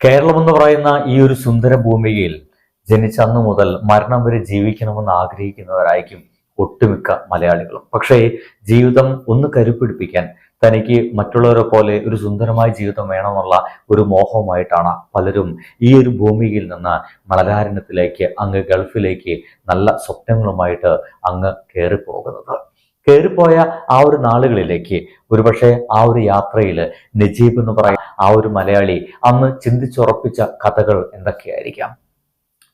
കേരളം എന്ന് പറയുന്ന ഈ ഒരു സുന്ദര ഭൂമിയിൽ ജനിച്ച അന്ന് മുതൽ മരണം വരെ ജീവിക്കണമെന്ന് ആഗ്രഹിക്കുന്നവരായിരിക്കും ഒട്ടുമിക്ക മലയാളികളും. പക്ഷേ ജീവിതം ഒന്ന് കരുപ്പിടിപ്പിക്കാൻ തനിക്ക് മറ്റുള്ളവരെ പോലെ ഒരു സുന്ദരമായ ജീവിതം വേണമെന്നുള്ള ഒരു മോഹവുമായിട്ടാണ് പലരും ഈ ഒരു ഭൂമിയിൽ നിന്ന് മണലാരണ്യത്തിലേക്ക് അങ്ങ് ഗൾഫിലേക്ക് നല്ല സ്വപ്നങ്ങളുമായിട്ട് അങ്ങ് കയറിപ്പോകുന്നത്. കയറിപ്പോയ ആ ഒരു നാളുകളിലേക്ക് ഒരുപക്ഷെ ആ ഒരു യാത്രയിൽ നജീബ് എന്ന് പറയുന്ന ആ ഒരു മലയാളി അന്ന് ചിന്തിച്ചുറപ്പിച്ച കഥകൾ എന്തൊക്കെയായിരിക്കാം?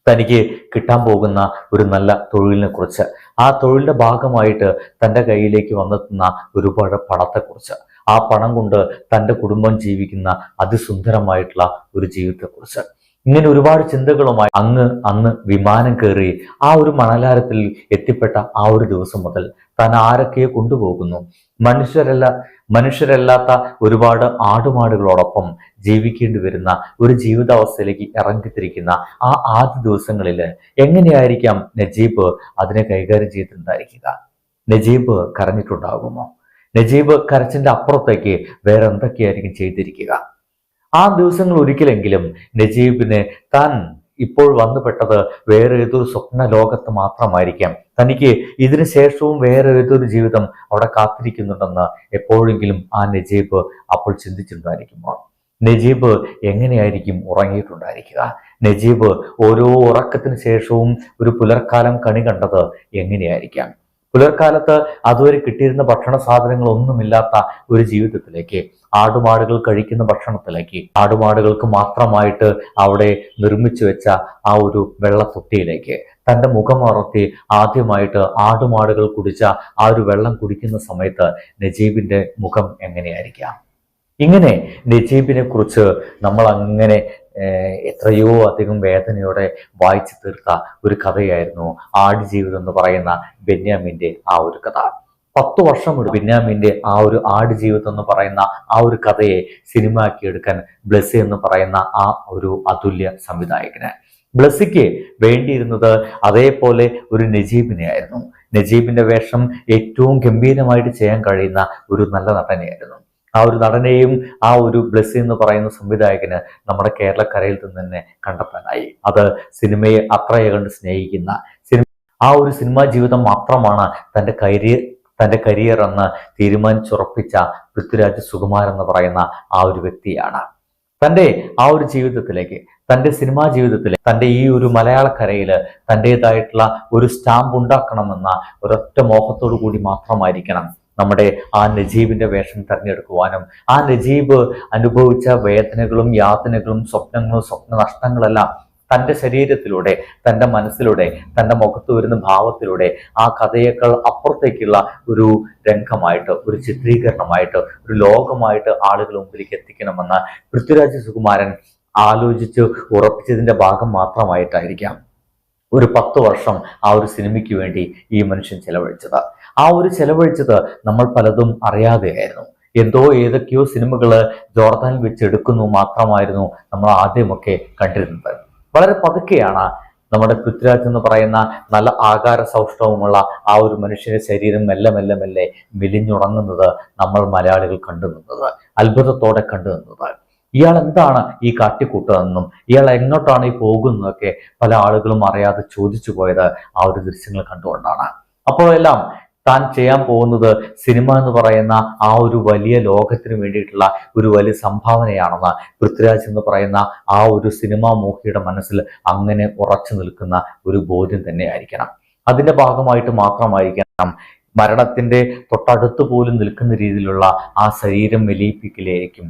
തനിക്ക് കിട്ടാൻ പോകുന്ന ഒരു നല്ല തൊഴിലിനെ കുറിച്ച്. ആ തൊഴിലിന്റെ ഭാഗമായിട്ട് തന്റെ കയ്യിലേക്ക് വന്നെത്തുന്ന ഒരുപാട് പണത്തെക്കുറിച്ച്. ആ പണം കൊണ്ട് തന്റെ കുടുംബം ജീവിക്കുന്ന അതിസുന്ദരമായിട്ടുള്ള ഒരു ജീവിതത്തെക്കുറിച്ച്. ഇങ്ങനെ ഒരുപാട് ചിന്തകളുമായി അങ്ങ് അന്ന് വിമാനം കയറി ആ ഒരു മണലാരത്തിൽ എത്തിപ്പെട്ട ആ ഒരു ദിവസം മുതൽ താൻ ആരൊക്കെയോ കൊണ്ടുപോകുന്നു. മനുഷ്യരല്ല മനുഷ്യരല്ലാത്ത ഒരുപാട് ആടുമാടുകളോടൊപ്പം ജീവിക്കേണ്ടി വരുന്ന ഒരു ജീവിതാവസ്ഥയിലേക്ക് ഇറങ്ങിത്തിരിക്കുന്ന ആ ആദ്യ ദിവസങ്ങളിൽ എങ്ങനെയായിരിക്കാം നജീബ് അതിനെ കൈകാര്യം ചെയ്തിട്ടുണ്ടായിരിക്കുക? നജീബ് കരഞ്ഞിട്ടുണ്ടാകുമോ? നജീബ് കരച്ചിന്റെ അപ്പുറത്തേക്ക് വേറെ എന്തൊക്കെയായിരിക്കും ചെയ്തിരിക്കുക? ആ ദിവസങ്ങൾ ഒരിക്കലെങ്കിലും നജീബിന് താൻ ഇപ്പോൾ വന്നുപെട്ടത് വേറെ ഏതൊരു സ്വപ്ന ലോകത്ത് മാത്രമായിരിക്കാം. തനിക്ക് ഇതിനു ശേഷവും വേറെ ഏതൊരു ജീവിതം അവിടെ കാത്തിരിക്കുന്നുണ്ടെന്ന് എപ്പോഴെങ്കിലും ആ നജീബ് അപ്പോൾ ചിന്തിച്ചിട്ടുണ്ടായിരിക്കുമോ? നജീബ് എങ്ങനെയായിരിക്കും ഉറങ്ങിയിട്ടുണ്ടായിരിക്കുക? നജീബ് ഓരോ ഉറക്കത്തിന് ശേഷവും ഒരു പുലർക്കാലം കണി കണ്ടത് എങ്ങനെയായിരിക്കാം? പുലർക്കാലത്ത് അതുവരെ കിട്ടിയിരുന്ന ഭക്ഷണ സാധനങ്ങളൊന്നുമില്ലാത്ത ഒരു ജീവിതത്തിലേക്ക് ആടുമാടുകൾ കഴിക്കുന്ന ഭക്ഷണത്തിലേക്ക് ആടുമാടുകൾക്ക് മാത്രമായിട്ട് അവിടെ നിർമ്മിച്ചു വെച്ച ആ ഒരു വെള്ളത്തൊട്ടിയിലേക്ക് തന്റെ മുഖമറത്തി ആദ്യമായിട്ട് ആടുമാടുകൾ കുടിച്ച ആ ഒരു വെള്ളം കുടിക്കുന്ന സമയത്ത് നജീബിന്റെ മുഖം എങ്ങനെയായിരിക്കാം? ഇങ്ങനെ നജീബിനെ കുറിച്ച് നമ്മൾ അങ്ങനെ എത്രയോ അധികം വേദനയോടെ വായിച്ചു തീർത്ത ഒരു കഥയായിരുന്നു ആടുജീവിതം എന്ന് പറയുന്ന ബെന്യാമിന്റെ ആ ഒരു കഥ. പത്തു വർഷം ബെന്യാമിന്റെ ആ ഒരു ആടുജീവിതം എന്ന് പറയുന്ന ആ ഒരു കഥയെ സിനിമയാക്കി എടുക്കാൻ ബ്ലസ്സി എന്ന് പറയുന്ന ആ ഒരു അതുല്യ സംവിധായകന്. ബ്ലസ്സിക്ക് വേണ്ടിയിരുന്നത് അതേപോലെ ഒരു നജീബിനെ ആയിരുന്നു നജീബിന്റെ വേഷം ഏറ്റവും ഗംഭീരമായിട്ട് ചെയ്യാൻ കഴിയുന്ന ഒരു നല്ല നടനെയായിരുന്നു. ആ ഒരു നടനെയും ആ ഒരു ബ്ലെസ്സി എന്ന് പറയുന്ന സംവിധായകന് നമ്മുടെ കേരളക്കരയിൽ നിന്ന് തന്നെ കണ്ടെത്താനായി. അത് സിനിമയെ അത്രയെ കണ്ട് സ്നേഹിക്കുന്ന സിനിമ ആ ഒരു സിനിമാ ജീവിതം മാത്രമാണ് തന്റെ കരിയർ തന്റെ കരിയർ എന്ന് തീരുമാനിച്ചുറപ്പിച്ച പൃഥ്വിരാജ് സുകുമാർ എന്ന് പറയുന്ന ആ ഒരു വ്യക്തിയാണ്. തന്റെ ആ ഒരു ജീവിതത്തിലേക്ക് തന്റെ സിനിമാ ജീവിതത്തിലെ തന്റെ ഈ ഒരു മലയാളക്കരയിൽ തന്റെതായിട്ടുള്ള ഒരു സ്റ്റാമ്പ് ഉണ്ടാക്കണമെന്ന ഒരൊറ്റ മോഹത്തോടു കൂടി മാത്രമായിരിക്കണം നമ്മുടെ ആ നജീബിന്റെ വേഷം തിരഞ്ഞെടുക്കുവാനും ആ നജീബ് അനുഭവിച്ച വേദനകളും യാതനകളും സ്വപ്നങ്ങളും സ്വപ്ന നഷ്ടങ്ങളെല്ലാം തന്റെ ശരീരത്തിലൂടെ തന്റെ മനസ്സിലൂടെ തന്റെ മുഖത്ത് വരുന്ന ഭാവത്തിലൂടെ ആ കഥയേക്കാൾ അപ്പുറത്തേക്കുള്ള ഒരു രംഗമായിട്ട് ഒരു ചിത്രീകരണമായിട്ട് ഒരു ലോകമായിട്ട് ആളുകൾ മുമ്പിലേക്ക് എത്തിക്കണമെന്ന് പൃഥ്വിരാജ് സുകുമാരൻ ആലോചിച്ച് ഉറപ്പിച്ചതിന്റെ ഭാഗം മാത്രമായിട്ടായിരിക്കാം. ഒരു പത്ത് വർഷം ആ ഒരു സിനിമയ്ക്ക് വേണ്ടി ഈ മനുഷ്യൻ ചെലവഴിച്ചത്. ആ ഒരു ചെലവഴിച്ചത് നമ്മൾ പലതും അറിയാതെയായിരുന്നു. എന്തോ ഏതൊക്കെയോ സിനിമകൾ ജോർദാനിൽ വെച്ച് എടുക്കുന്നു മാത്രമായിരുന്നു നമ്മൾ ആദ്യമൊക്കെ കണ്ടിരുന്നത്. വളരെ പതുക്കെയാണ് നമ്മുടെ പൃഥ്വിരാജ് എന്ന് പറയുന്ന നല്ല ആകാര സൗഷ്ടവുമുള്ള ആ ഒരു മനുഷ്യന്റെ ശരീരം മെല്ലെ മെല്ലെ മെല്ലെ മെലിഞ്ഞുറങ്ങുന്നത് നമ്മൾ മലയാളികൾ കണ്ടു നിന്നത് അത്ഭുതത്തോടെ കണ്ടു നിന്നത്. ഇയാൾ എന്താണ് ഈ കാട്ടിക്കൂട്ടതെന്നും ഇയാൾ എങ്ങോട്ടാണ് ഈ പോകുന്നതൊക്കെ പല ആളുകളും അറിയാതെ ചോദിച്ചു പോയത് ആ ഒരു ദൃശ്യങ്ങൾ കണ്ടുകൊണ്ടാണ്. അപ്പോഴെല്ലാം താൻ ചെയ്യാൻ പോകുന്നത് സിനിമ എന്ന് പറയുന്ന ആ ഒരു വലിയ ലോകത്തിന് വേണ്ടിയിട്ടുള്ള ഒരു വലിയ സംഭാവനയാണെന്ന് പൃഥ്വിരാജ് എന്ന് പറയുന്ന ആ ഒരു സിനിമാ മോഹിയുടെ മനസ്സിൽ അങ്ങനെ ഉറച്ചു നിൽക്കുന്ന ഒരു ബോധ്യം തന്നെയായിരിക്കണം. അതിന്റെ ഭാഗമായിട്ട് മാത്രമായിരിക്കണം മരണത്തിന്റെ തൊട്ടടുത്ത് പോലും നിൽക്കുന്ന രീതിയിലുള്ള ആ ശരീരം മെലിയിപ്പിക്കലായിരിക്കും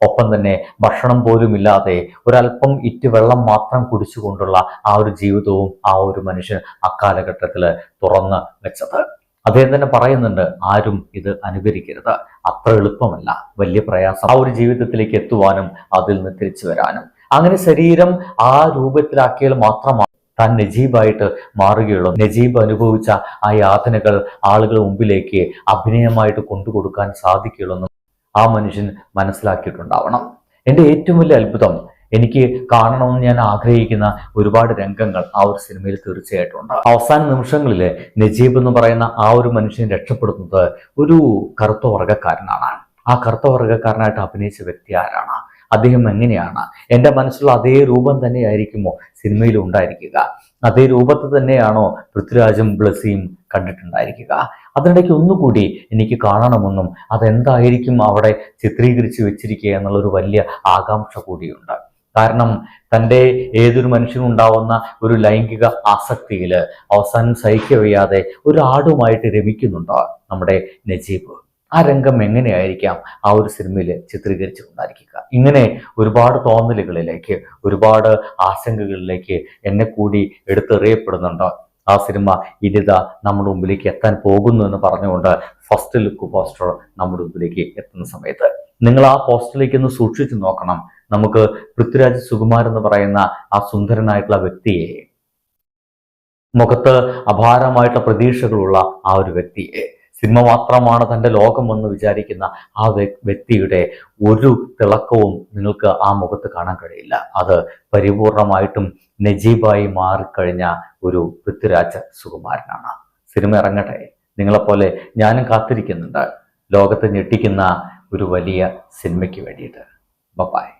ഒപ്പം തന്നെ ഭക്ഷണം പോലും ഇല്ലാതെ ഒരല്പം ഇറ്റ് വെള്ളം മാത്രം കുടിച്ചുകൊണ്ടുള്ള ആ ഒരു ജീവിതവും ആ ഒരു മനുഷ്യൻ അക്കാലഘട്ടത്തിൽ തുറന്ന് വെച്ചത്. അദ്ദേഹം തന്നെ പറയുന്നുണ്ട് ആരും ഇത് അനുകരിക്കരുത്. അത്ര എളുപ്പമല്ല. വലിയ പ്രയാസം. ആ ഒരു ജീവിതത്തിലേക്ക് എത്തുവാനും അതിൽ നിന്ന് തിരിച്ചു വരാനും. അങ്ങനെ ശരീരം ആ രൂപത്തിലാക്കിയാൽ മാത്രമാണ് താൻ നജീബായിട്ട് മാറുകയുള്ളൂ. നജീബ് അനുഭവിച്ച ആ യാതനകൾ ആളുകൾ മുമ്പിലേക്ക് അഭിനയമായിട്ട് കൊണ്ടുകൊടുക്കാൻ സാധിക്കുകയുള്ളൂ ആ മനുഷ്യൻ മനസ്സിലാക്കിയിട്ടുണ്ടാവണം. എന്റെ ഏറ്റവും വലിയ അത്ഭുതം എനിക്ക് കാണണമെന്ന് ഞാൻ ആഗ്രഹിക്കുന്ന ഒരുപാട് രംഗങ്ങൾ ആ ഒരു സിനിമയിൽ തീർച്ചയായിട്ടും ഉണ്ട് അവസാന നിമിഷങ്ങളിൽ നജീബ് എന്ന് പറയുന്ന ആ ഒരു മനുഷ്യൻ രക്ഷപ്പെടുത്തുന്നത് ഒരു കറുത്ത വർഗക്കാരനാണ്. ആ കറുത്ത വർഗക്കാരനായിട്ട് അഭിനയിച്ച വ്യക്തി ആരാണ്? അദ്ദേഹം എങ്ങനെയാണ്? എന്റെ മനസ്സിലുള്ള അതേ രൂപം തന്നെയായിരിക്കുമോ സിനിമയിൽ ഉണ്ടായിരിക്കുക? അതേ രൂപത്തിൽ തന്നെയാണോ പൃഥ്വിരാജും ബ്ലസ്സിയും കണ്ടിട്ടുണ്ടായിരിക്കുക? അതിനിടയ്ക്ക് ഒന്നുകൂടി എനിക്ക് കാണണമെന്നും അതെന്തായിരിക്കും അവിടെ ചിത്രീകരിച്ച് വെച്ചിരിക്കുക എന്നുള്ളൊരു വലിയ ആകാംക്ഷ കൂടിയുണ്ട്. കാരണം തന്റെ ഏതൊരു മനുഷ്യനും ഉണ്ടാവുന്ന ഒരു ലൈംഗിക ആസക്തിയിൽ അവസാനം സഹിക്കവയ്യാതെ ഒരു ആടുമായിട്ട് രമിക്കുന്നുണ്ടോ നമ്മുടെ നജീബ്? ആ രംഗം എങ്ങനെയായിരിക്കാം ആ ഒരു സിനിമയിൽ ചിത്രീകരിച്ചിട്ടുണ്ടായിരിക്കുക ഇങ്ങനെ ഒരുപാട് തോന്നലുകളിലേക്ക് ഒരുപാട് ആശങ്കകളിലേക്ക് എന്നെ കൂടി എടുത്തെറിയപ്പെടുന്നുണ്ട്? ആ സിനിമ ഇനിത നമ്മുടെ മുമ്പിലേക്ക് എത്താൻ പോകുന്നു എന്ന് പറഞ്ഞുകൊണ്ട് ഫസ്റ്റ് ലുക്ക് പോസ്റ്റർ നമ്മുടെ മുമ്പിലേക്ക് എത്തുന്ന സമയത്ത്. നിങ്ങൾ ആ പോസ്റ്ററിലേക്ക് ഒന്ന് സൂക്ഷിച്ചു നോക്കണം. നമുക്ക് പൃഥ്വിരാജ് സുകുമാർ എന്ന് പറയുന്ന ആ സുന്ദരനായിട്ടുള്ള വ്യക്തിയെ മുഖത്ത് അപാരമായിട്ടുള്ള പ്രതീക്ഷകളുള്ള ആ ഒരു വ്യക്തിയെ സിനിമ മാത്രമാണ് തന്റെ ലോകമെന്ന് വിചാരിക്കുന്ന ആ വ്യക്തിയുടെ ഒരു തിളക്കവും നിങ്ങൾക്ക് ആ മുഖത്ത് കാണാൻ കഴിയില്ല. അത് പരിപൂർണമായിട്ടും നജീബായി മാറിക്കഴിഞ്ഞ ഒരു പൃഥ്വിരാജ് സുകുമാരനാണ്. സിനിമ ഇറങ്ങട്ടെ. നിങ്ങളെപ്പോലെ ഞാനും കാത്തിരിക്കുന്നുണ്ട്. ലോകത്തെ ഞെട്ടിക്കുന്ന ഒരു വലിയ സിനിമയ്ക്ക് വേണ്ടിയിട്ട്. ബപ്പായ്